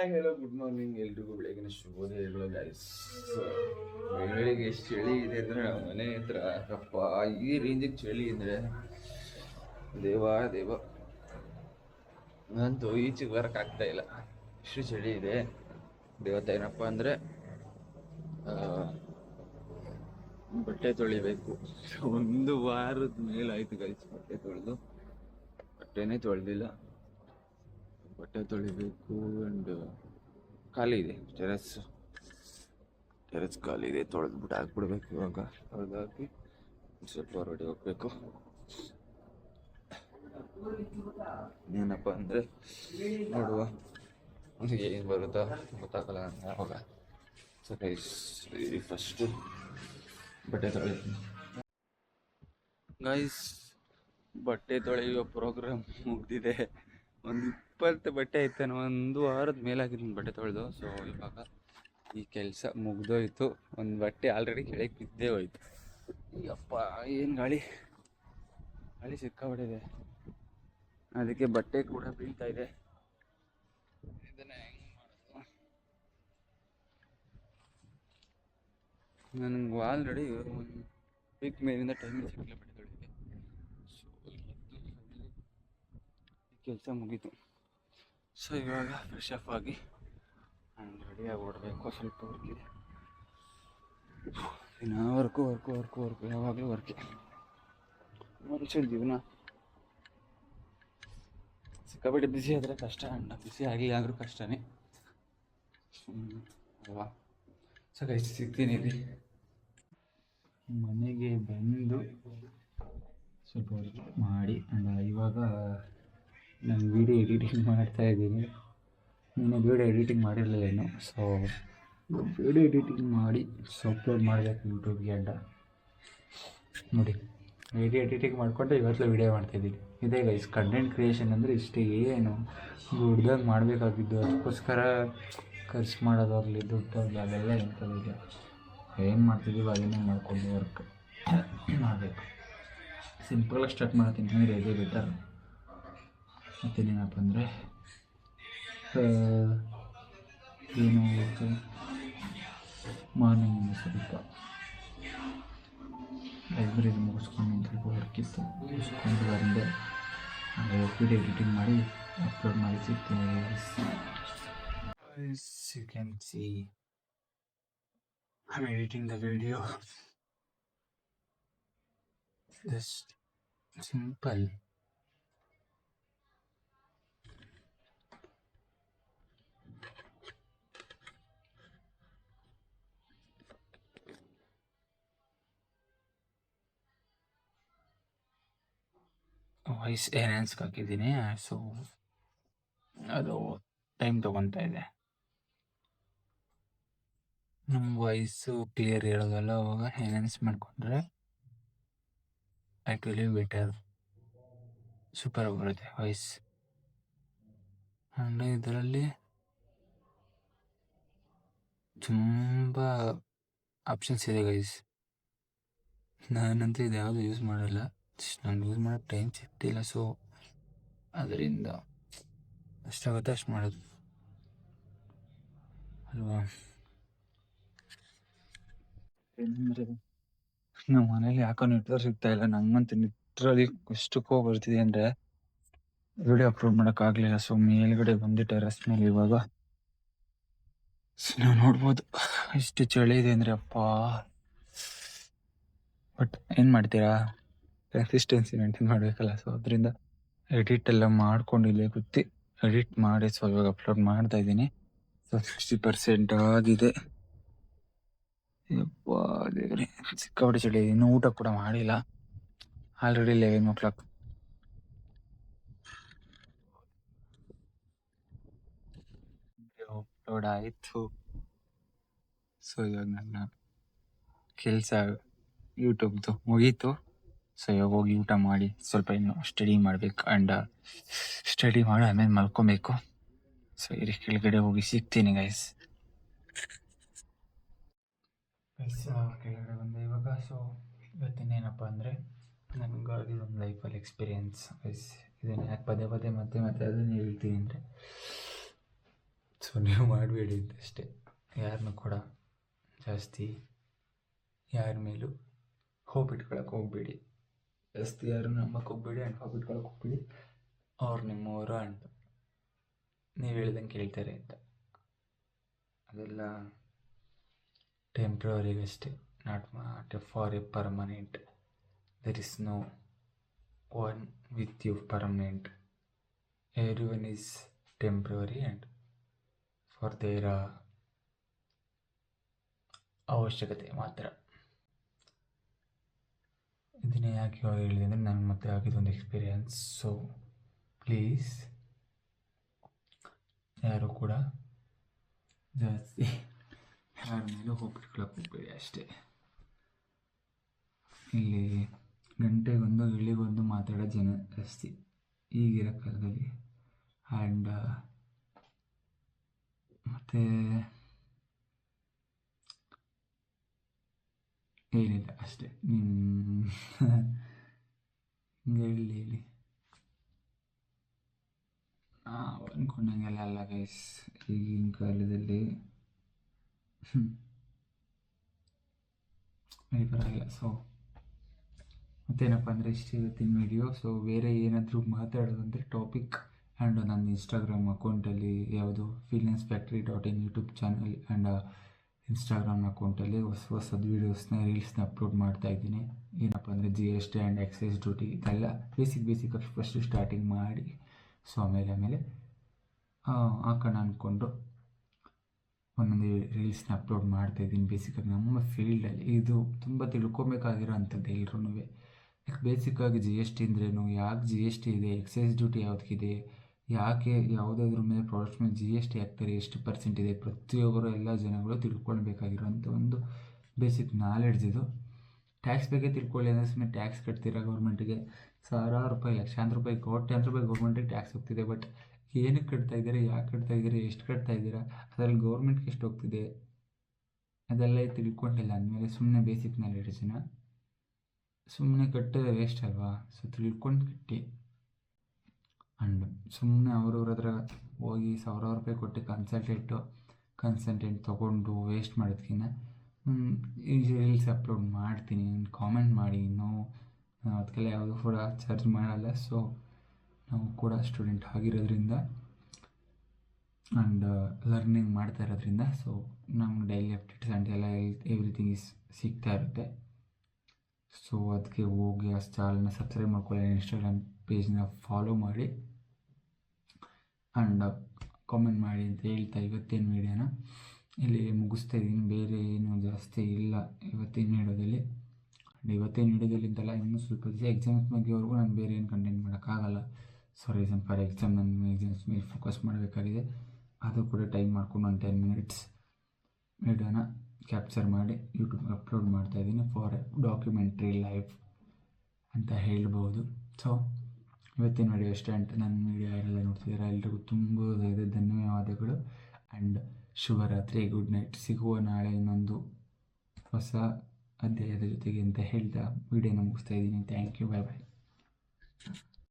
Hi hello good morning ಎಲ್ರಿಗೂ ಬೆಳಗಿನ ಶುಭೋದಯಗಳು guys ಬೆಳಗ್ಗೆ ಎಷ್ಟು ಚಳಿ ಇದೆ ಅಂದರೆ ಮನೆ ಹತ್ರ. ಅಪ್ಪ, ಈ ರೇಂಜಿಗೆ ಚಳಿ ಅಂದರೆ ದೇವ ದೇವ. ನಂತೂ ಈಚೆಗೆ ಬರೋಕ್ಕಾಗ್ತಾ ಇಲ್ಲ. ಇಷ್ಟು ಚಳಿ ಇದೆ. ದೇವತ್ತ ಏನಪ್ಪ ಅಂದರೆ ಬಟ್ಟೆ ತೊಳಿಬೇಕು. ಒಂದು ವಾರದ ಮೇಲಾಯ್ತು ಗೈಸ್ ಬಟ್ಟೆ ತೊಳೆದು. ಬಟ್ಟೆನೇ ತೊಳೆದಿಲ್ಲ. ಬಟ್ಟೆ ತೊಳಿಬೇಕು ಆ್ಯಂಡ್ ಖಾಲಿ ಇದೆ, ಟೆರೆಸ್. ಟೆರೆಸ್ ಖಾಲಿ ಇದೆ, ತೊಳೆದ್ಬಿಟ್ಟು ಹಾಕ್ಬಿಡ್ಬೇಕು ಇವಾಗ. ತೊಳೆದು ಹಾಕಿ ಒಂದ್ ಸ್ವಲ್ಪ ಹೊರಗಡೆ ಹೋಗ್ಬೇಕು. ಏನಪ್ಪ ಅಂದರೆ ನೋಡುವ. ಏನು ಬರುತ್ತಾ ಗೊತ್ತಾಗಲ್ಲ ಯಾವಾಗ ಸೊ ಗೈಸ್ ಫಸ್ಟು ಬಟ್ಟೆ ತೊಳಿತೀನಿ ಗೈಸ್ ಬಟ್ಟೆ ತೊಳೆಯುವ ಪ್ರೋಗ್ರಾಮ್ ಮುಗ್ದಿದೆ. ಒಂದು ಇಪ್ಪತ್ತು ಬಟ್ಟೆ ಐತೆ ಒಂದು ವಾರದ ಮೇಲಾಗಿದ್ದೀನಿ ಬಟ್ಟೆ ತೊಳೆದು. ಸೊ ಇವಾಗ ಈ ಕೆಲಸ ಮುಗ್ದೋಯ್ತು. ಒಂದು ಬಟ್ಟೆ ಆಲ್ರೆಡಿ ಕೆಳಗೆ ಬಿದ್ದೇ ಹೋಯ್ತು. ಅಪ್ಪ ಏನು ಗಾಳಿ? ಗಾಳಿ ಸಿಕ್ಕಾಬಿಟ್ಟಿದೆ ಅದಕ್ಕೆ ಬಟ್ಟೆ ಕೂಡ ಬೀಳ್ತಾ ಇದೆ. ಇದನ್ನ ನನಗೆ ಆಲ್ರೆಡಿ ಒಂದು ವೀಕ್ ಮೇಲಿಂದ ಟೈಮ್ ಸಿಕ್ಕಿಲ್ಲ ಬಟ್ಟೆ ತೊಳಿಲಿಕ್ಕೆ ಸೊ ಕೆಲಸ ಮುಗೀತು. ಸೊ ಇವಾಗ ಫ್ರೆಶ್ ಅಪ್ ಆಗಿ ರೆಡಿಯಾಗಿ ಓಡಬೇಕು, ಸ್ವಲ್ಪ ವರ್ಕ್ ಇದೆ. ದಿನ ವರ್ಕು ವರ್ಕು ವರ್ಕು ವರ್ಕು ಯಾವಾಗಲೂ ವರ್ಕೆ ಮನುಷ್ಯನ ಜೀವನ. ಸಿಕ್ಕಾಪಟ್ಟೆ ಬಿಸಿ ಆದರೆ ಕಷ್ಟ, ಅಣ್ಣ ಬಿಸಿ ಆಗಲಿ ಆದರೂ ಕಷ್ಟನೇ. ಅಲ್ವಾ? ಸೊ ಗೈಸ್ ಸಿಗ್ತೀನಿ ಇಲ್ಲಿ. ಮನೆಗೆ ಬಂದು ಸ್ವಲ್ಪ ಮಾಡಿ ಆ್ಯಂಡ್ ಇವಾಗ ನಾನು ವೀಡಿಯೋ ಎಡಿಟಿಂಗ್ ಮಾಡ್ತಾ ಇದ್ದೀನಿ. ನೀನು ವೀಡಿಯೋ ಎಡಿಟಿಂಗ್ ಮಾಡಿರಲಿಲ್ಲ ಏನು ಸೊ ವೀಡಿಯೋ ಎಡಿಟಿಂಗ್ ಮಾಡಿ ಸೊ ಅಪ್ಲೋಡ್ ಮಾಡಬೇಕು ಯೂಟ್ಯೂಬ್ಗೆ ಅಡ್ಡ ನೋಡಿ ವಿಡಿಯೋ ಎಡಿಟಿಂಗ್ ಮಾಡಿಕೊಂಡು ಇವತ್ತು ವೀಡಿಯೋ ಮಾಡ್ತಾಯಿದ್ದೀನಿ ಇದೇ ಗೈಸ್ ಕಂಟೆಂಟ್ ಕ್ರಿಯೇಷನ್ ಅಂದರೆ ಇಷ್ಟೇ, ಏನು ದುಡ್ಡಾಗಿ ಮಾಡಬೇಕಾಗಿದ್ದು, ಅದಕ್ಕೋಸ್ಕರ ಖರ್ಚು ಮಾಡೋದಾಗಲಿ, ದುಡ್ಡಾಗಲಿ ಅವೆಲ್ಲ ಈಗ ಏನು ಮಾಡ್ತಿದ್ದೀವಿ ಅದನ್ನೇ ಮಾಡ್ಕೊಂಡು ವರ್ಕ್ ಮಾಡಬೇಕು. ಸಿಂಪಲಾಗಿ ಸ್ಟಾರ್ಟ್ ಮಾಡ್ತೀನಿ, ಅಂದರೆ ಇದೇ ಬೆಟರ್ ಮತ್ತೇನೇನಪ್ಪ ಅಂದರೆ ಏನು ಮಾರ್ನಿಂಗ್ ಸ್ವಲ್ಪ ಲೈಬ್ರರಿ ಮುಗಿಸ್ಕೊಂಡು ಸ್ವಲ್ಪ ವರ್ಕ್ ಇತ್ತು ಮುಗಿಸ್ಕೊಂಡು ಬಂದೆ ವಿಡಿಯೋ ಎಡಿಟಿಂಗ್ ಮಾಡಿ ಅಪ್ಲೋಡ್ ಮಾಡಿ ಸಿಗ್ತೀನಿ you can see I'm editing the video. Just simple. Voice ಎನ್ಹ್ಯಾನ್ಸ್ಗೆ ಹಾಕಿದ್ದೀನಿ, ಸೊ, ಅದು ಟೈಮ್ ತೊಗೊತಾ ಇದೆ. ನಮ್ಮ ವಾಯ್ಸು ಕ್ಲಿಯರ್ ಹೇಳೋದಲ್ಲ ಅವಾಗ ಎನ್ಹ್ಯಾನ್ಸ್ ಮಾಡಿಕೊಂಡ್ರೆ ಆ್ಯಕ್ಚುಲಿ ಬೆಟರ್ ಸೂಪರ್ ಬರುತ್ತೆ ವಾಯ್ಸ್ ಆ್ಯಂಡ್ ಇದರಲ್ಲಿ ತುಂಬ ಆಪ್ಷನ್ಸ್ ಇದೆ ಗೈಸ್ ನಾನಂತೂ ಇದು ಯಾವುದು ಯೂಸ್ ಮಾಡಲ್ಲ. ನಾನು ಯೂಸ್ ಮಾಡೋಕ್ಕೆ ಟೈಮ್ ಸಿಗ್ತಿಲ್ಲ ಸೊ ಅದರಿಂದ ಎಷ್ಟಾಗುತ್ತೆ ಅಷ್ಟು ಮಾಡೋದು. ಅಲ್ವಾ? ಏನಂದ್ರೆ ನಮ್ಮ ಮನೇಲಿ ಯಾಕೋ ನೆಟ್ವರ್ಕ್ ಸಿಗ್ತಾ ಇಲ್ಲ, ನಂಗಂತೂ ಲಿಟ್ರಲಿ ಕೋಪ ಬರ್ತಿದೆ ಅಂದರೆ ವಿಡಿಯೋ ಅಪ್ಲೋಡ್ ಮಾಡೋಕ್ಕಾಗಲಿಲ್ಲ ಸೊ ಮೇಲ್ಗಡೆ ಬಂದು ಟೆರಸ್ ಮೇಲೆ ಇವಾಗ. ನೀವು ನೋಡ್ಬೋದು, ಎಷ್ಟು ಚಳಿ ಇದೆ ಅಂದ್ರೆ ಅಪ್ಪ. ಬಟ್ ಏನು ಮಾಡ್ತೀರಾ? ಕನ್ಸಿಸ್ಟೆನ್ಸಿ ಮೇಂಟೈನ್ ಮಾಡಬೇಕಲ್ಲ. ಸೊ ಅದರಿಂದ ಎಡಿಟ್ ಎಲ್ಲ ಮಾಡ್ಕೊಂಡು ಇಲ್ಲೇ ಕೂತಿ ಎಡಿಟ್ ಮಾಡಿ ಸೊ ಇವಾಗ ಅಪ್ಲೋಡ್ ಮಾಡ್ತಾ ಇದ್ದೀನಿ. ಸೊ ಸಿಕ್ಸ್ಟಿ ಪರ್ಸೆಂಟ್ ಆಗಿದೆ. ಸಿಕ್ಕಾಪಟ್ಟೆ ಚಳಿ. ಇನ್ನೂ ಊಟ ಕೂಡ ಮಾಡಿಲ್ಲ. Already eleven o'clock upload ಆಯಿತು. ಸೊ ಇವಾಗ ನನ್ನ ಕೆಲಸ ಯೂಟ್ಯೂಬ್ದು ಮುಗೀತು. ಸೊ ಇವಾಗ ಹೋಗಿ ಊಟ ಮಾಡಿ ಸ್ವಲ್ಪ ಇನ್ನು ಸ್ಟಡಿ ಮಾಡಬೇಕು ಆ್ಯಂಡ್ ಸ್ಟಡಿ ಮಾಡಿ, ಆಮೇಲೆ ಮಲ್ಕೊಬೇಕು. ಸೊ ಇರಿ, ಕೆಳಗಡೆ ಹೋಗಿ ಸಿಗ್ತೀನಿ ಗೈಸ್ ಕೆಳಗಡೆ ಬಂದೆ ಇವಾಗ. ಸೊ ಇವತ್ತಿನೇನಪ್ಪ ಅಂದರೆ ನನಗಾಗಿದೊಂದು ಲೈಫಲ್ಲಿ ಎಕ್ಸ್ಪೀರಿಯೆನ್ಸ್ ಗೈಸ್ ಇದನ್ನು ಯಾಕೆ ಪದೇ ಪದೇ ಮತ್ತೆ ಮತ್ತೆ ಅದನ್ನು ಹೇಳ್ತೀನಿ ಅಂದರೆ ಸೊ ನೀವು ಮಾಡಬೇಡಿ ಅಷ್ಟೇ. ಯಾರನ್ನೂ ಕೂಡ ಜಾಸ್ತಿ, ಯಾರ ಮೇಲೂ ಹೋಪ್ ಇಟ್ಕೊಳಕ್ಕೆ ಹೋಗಬೇಡಿ. ಜಾಸ್ತಿ ಯಾರು ನಂಬಕ್ಕೆ ಹೋಗಬೇಡಿ ಆ್ಯಂಡ್ ಹೋಪ್ ಕೊಬ್ಬಿಡಿ ಅವ್ರು ನಿಮ್ಮವರು ಆ್ಯಂಡ್ ನೀವು ಹೇಳ್ದಂಗೆ ಕೇಳ್ತಾರೆ ಅಂತ. ಅದೆಲ್ಲ ಟೆಂಪ್ರವರಿಗಷ್ಟೇ not not for a permanent there is no one with you permanent everyone is temporary and for their ಅವಶ್ಯಕತೆ ಮಾತ್ರ. ಇದನ್ನೇ ಯಾಕೆ ಹೇಳಿದೆ ಅಂದರೆ ನನಗೆ ಮತ್ತೆ ಆಗಿದ್ದೊಂದು ಎಕ್ಸ್ಪೀರಿಯನ್ಸ್ ಸೊ ಪ್ಲೀಸ್ ಯಾರು ಕೂಡ ಜಾಸ್ತಿ ಯಾರ ಮೇಲೂ ಹೋಗ್ಬಿಟ್ಕೊಳಕ್ಕೆ ಹೋಗ್ಬೇಡಿ ಅಷ್ಟೇ. ಇಲ್ಲಿ ಗಂಟೆಗೊಂದು, ಇಳಿಗೊಂದು ಮಾತಾಡೋ ಜನ ಜಾಸ್ತಿ ಈಗಿರೋ ಕಾಲದಲ್ಲಿ. ಆ್ಯಂಡ್ ಮತ್ತು ಏನಿಲ್ಲ ಅಷ್ಟೇ. ಹಿಂಗೆ ಹೇಳಿ ಹೇಳಿ. ಅಂದ್ಕೊಂಡಂಗೆಲ್ಲ ಅಲ್ಲ ಗೈಸ್ ಈಗಿನ ಕಾಲದಲ್ಲಿ. ಪರವಾಗಿಲ್ಲ. ಸೊ ಮತ್ತೇನಪ್ಪ ಅಂದರೆ ಇಷ್ಟು ಇವತ್ತಿನ ವಿಡಿಯೋ ಸೊ ಬೇರೆ ಏನಾದರೂ ಮಾತಾಡೋದಂದರೆ ಟಾಪಿಕ್ ಆ್ಯಂಡ್ ನನ್ನ ಇನ್ಸ್ಟಾಗ್ರಾಮ್ ಅಕೌಂಟಲ್ಲಿ ಯಾವುದು feelness factory dot in YouTube channel and Instagram ಅಕೌಂಟಲ್ಲಿ ಹೊಸ ಹೊಸದು ವೀಡಿಯೋಸ್ನ ರೀಲ್ಸ್ನ ಅಪ್ಲೋಡ್ ಮಾಡ್ತಾ ಇದ್ದೀನಿ. ಏನಪ್ಪ ಅಂದರೆ G S T and excise duty ಇದೆಲ್ಲ ಬೇಸಿಕ್ ಬೇಸಿಕ್ ಫಸ್ಟು ಸ್ಟಾರ್ಟಿಂಗ್ ಮಾಡಿ ಸೊ ಆಮೇಲೆ ಆಮೇಲೆ ಹಾಕೋಣ ಅಂದ್ಕೊಂಡು ಒಂದೊಂದು ರೀಲ್ಸ್ನ ಅಪ್ಲೋಡ್ ಮಾಡ್ತಾ ಇದ್ದೀನಿ ಬೇಸಿಕಾಗಿ ನಮ್ಮ ಫೀಲ್ಡಲ್ಲಿ ಇದು ತುಂಬ ತಿಳ್ಕೊಬೇಕಾಗಿರೋ ಅಂಥದ್ದು ಎಲ್ರೂ ಬೇಸಿಕ್ಕಾಗಿ ಜಿ ಎಸ್ ಟಿ ಅಂದ್ರೇನು? ಯಾಕೆ ಜಿ ಎಸ್ ಟಿ ಇದೆ? ಎಕ್ಸೈಸ್ ಡ್ಯೂಟಿ ಯಾವುದಕ್ಕಿದೆ ಯಾಕೆ ಯಾವುದಾದ್ರ ಮೇಲೆ ಪ್ರಾಡಕ್ಟ್ಸ್ ಮೇಲೆ ಜಿ ಎಸ್ ಟಿ ಹಾಕ್ತಾರೆ ಎಷ್ಟು ಪರ್ಸೆಂಟ್ ಇದೆ? ಪ್ರತಿಯೊಬ್ಬರು ಎಲ್ಲ ಜನಗಳು ತಿಳ್ಕೊಳ್ಬೇಕಾಗಿರೋಂಥ ಒಂದು ಬೇಸಿಕ್ ನಾಲೆಡ್ಜ್ ಇದು. ಟ್ಯಾಕ್ಸ್ ಬಗ್ಗೆ ತಿಳ್ಕೊಳ್ಳಿ ಅಂದರೆ ಸುಮ್ಮನೆ ಟ್ಯಾಕ್ಸ್ ಕಟ್ತೀರಾ ಗೌರ್ಮೆಂಟಿಗೆ ಸಾವಿರಾರು ರೂಪಾಯಿ, ಲಕ್ಷಾಂತರ ರೂಪಾಯಿ, ಕೋಟ್ಯಾಂತರ ರೂಪಾಯಿ ಗೌರ್ಮೆಂಟಿಗೆ ಟ್ಯಾಕ್ಸ್ ಹೋಗ್ತಿದೆ. ಬಟ್ ಏನಕ್ಕೆ ಕಟ್ತಾ ಇದ್ದೀರಾ? ಯಾಕೆ ಕಟ್ತಾ ಇದ್ದೀರಾ? ಎಷ್ಟು ಕಟ್ತಾ ಇದ್ದೀರಾ? ಅದರಲ್ಲಿ ಗೌರ್ಮೆಂಟ್ಗೆ ಎಷ್ಟು ಹೋಗ್ತಿದೆ? ಅದೆಲ್ಲ ತಿಳ್ಕೊಂಡಿಲ್ಲ ಅಂದಮೇಲೆ ಸುಮ್ಮನೆ ಬೇಸಿಕ್ ನಾಲೆಡ್ಜನ್ನ ಸುಮ್ಮನೆ ಕಟ್ಟೋದೇ ವೇಸ್ಟ್ ಅಲ್ವಾ? ಸೊ ತಿಳ್ಕೊಂಡು ಕಟ್ಟಿ. ಆ್ಯಂಡ್ ಸುಮ್ಮನೆ ಅವ್ರವ್ರ ಹತ್ರ ಹೋಗಿ ಸಾವಿರಾರು ರೂಪಾಯಿ ಕೊಟ್ಟು ಕನ್ಸಲ್ಟೆಂಟು ಕನ್ಸಲ್ಟೆಂಟ್ ತೊಗೊಂಡು ವೇಸ್ಟ್ ಮಾಡೋದಕ್ಕಿಂತ ಈ ರೀಲ್ಸ್ ಅಪ್ಲೋಡ್ ಮಾಡ್ತೀನಿ ಕಾಮೆಂಟ್ ಮಾಡಿ ನಾವು ಅದಕ್ಕೆಲ್ಲ ಯಾವುದೂ ಕೂಡ ಚಾರ್ಜ್ ಮಾಡಲ್ಲ. ಸೊ ನಾವು ಕೂಡ ಸ್ಟೂಡೆಂಟ್ ಆಗಿರೋದ್ರಿಂದ ಆ್ಯಂಡ್ ಲರ್ನಿಂಗ್ ಮಾಡ್ತಾ ಇರೋದ್ರಿಂದ ಸೊ ನಮ್ಗೆ ಡೈಲಿ ಅಪ್ಡೇಟ್ಸ್ ಆ್ಯಂಡ್ ಎಲ್ಲ ಎವ್ರಿಥಿಂಗ್ ಇಸ್ ಸಿಗ್ತಾ ಇರುತ್ತೆ. ಸೊ ಅದಕ್ಕೆ ಹೋಗಿ ಆ ಚಾನಲ್ನ ಸಬ್ಸ್ಕ್ರೈಬ್ ಮಾಡ್ಕೊಳ್ಳಿ ಇನ್ಸ್ಟಾಗ್ರಾಮ್ ಪೇಜ್ನ ಫಾಲೋ ಮಾಡಿ. ಆ್ಯಂಡ್ ಕಾಮೆಂಟ್ ಮಾಡಿ ಅಂತ ಹೇಳ್ತಾ ಇವತ್ತಿನ ವೀಡಿಯೋನ? ಇಲ್ಲಿ ಮುಗಿಸ್ತಾ ಇದ್ದೀನಿ. ಬೇರೆ ಏನು ಜಾಸ್ತಿ ಇಲ್ಲ ಇವತ್ತಿನ ವೀಡಿಯೋದಲ್ಲಿ. ಆ್ಯಂಡ್ ಇವತ್ತಿನ ವೀಡಿಯೋದಲ್ಲಿ ಇದ್ದಲ್ಲ ಇನ್ನೂ ಸ್ವಲ್ಪ ದಿವಸ ಎಕ್ಸಾಮ್ಸ್ ಬಗ್ಗೆವರೆಗೂ ನಾನು ಬೇರೆ ಏನು ಕಂಟೆಂಟ್ ಮಾಡೋಕ್ಕಾಗಲ್ಲ. ಸೊ ರೀಸನ್ ಫಾರ್ ಎಕ್ಸಾಮ್ ನಾನು ಎಕ್ಸಾಮ್ಸ್ ಮೇಲೆ ಫೋಕಸ್ ಮಾಡಬೇಕಾಗಿದೆ. ಅದು ಕೂಡ ಟೈಮ್ ಮಾಡ್ಕೊಂಡು ಒಂದು ಟೆನ್ ಮಿನಿಟ್ಸ್ ವೀಡಿಯೋನ ಕ್ಯಾಪ್ಚರ್ ಮಾಡಿ ಯೂಟ್ಯೂಬ್ಗೆ ಅಪ್ಲೋಡ್ ಮಾಡ್ತಾ ಇದ್ದೀನಿ ಫಾರ್ ಡಾಕ್ಯುಮೆಂಟ್ರಿ ಲೈಫ್ ಅಂತ ಹೇಳ್ಬೋದು. ಸೊ ಇವತ್ತಿನ ವಿಡಿಯೋ ಅಷ್ಟೇ ಅಂತ ನನ್ನ ವಿಡಿಯೋ ಎಲ್ಲ ನೋಡ್ತಿದ್ದೀರಾ ಎಲ್ರಿಗೂ ತುಂಬ ಧನ್ಯವಾದಗಳು ಆ್ಯಂಡ್ ಶುಭರಾತ್ರಿ. ಗುಡ್ ನೈಟ್ ಸಿಗುವ ನಾಳೆ ಇನ್ನೊಂದು ಹೊಸ ಅಧ್ಯಾಯದ ಜೊತೆಗೆ ಅಂತ ಹೇಳ್ತಾ ವಿಡಿಯೋನ ಮುಗಿಸ್ತಾ ಇದ್ದೀನಿ. Thank you bye bye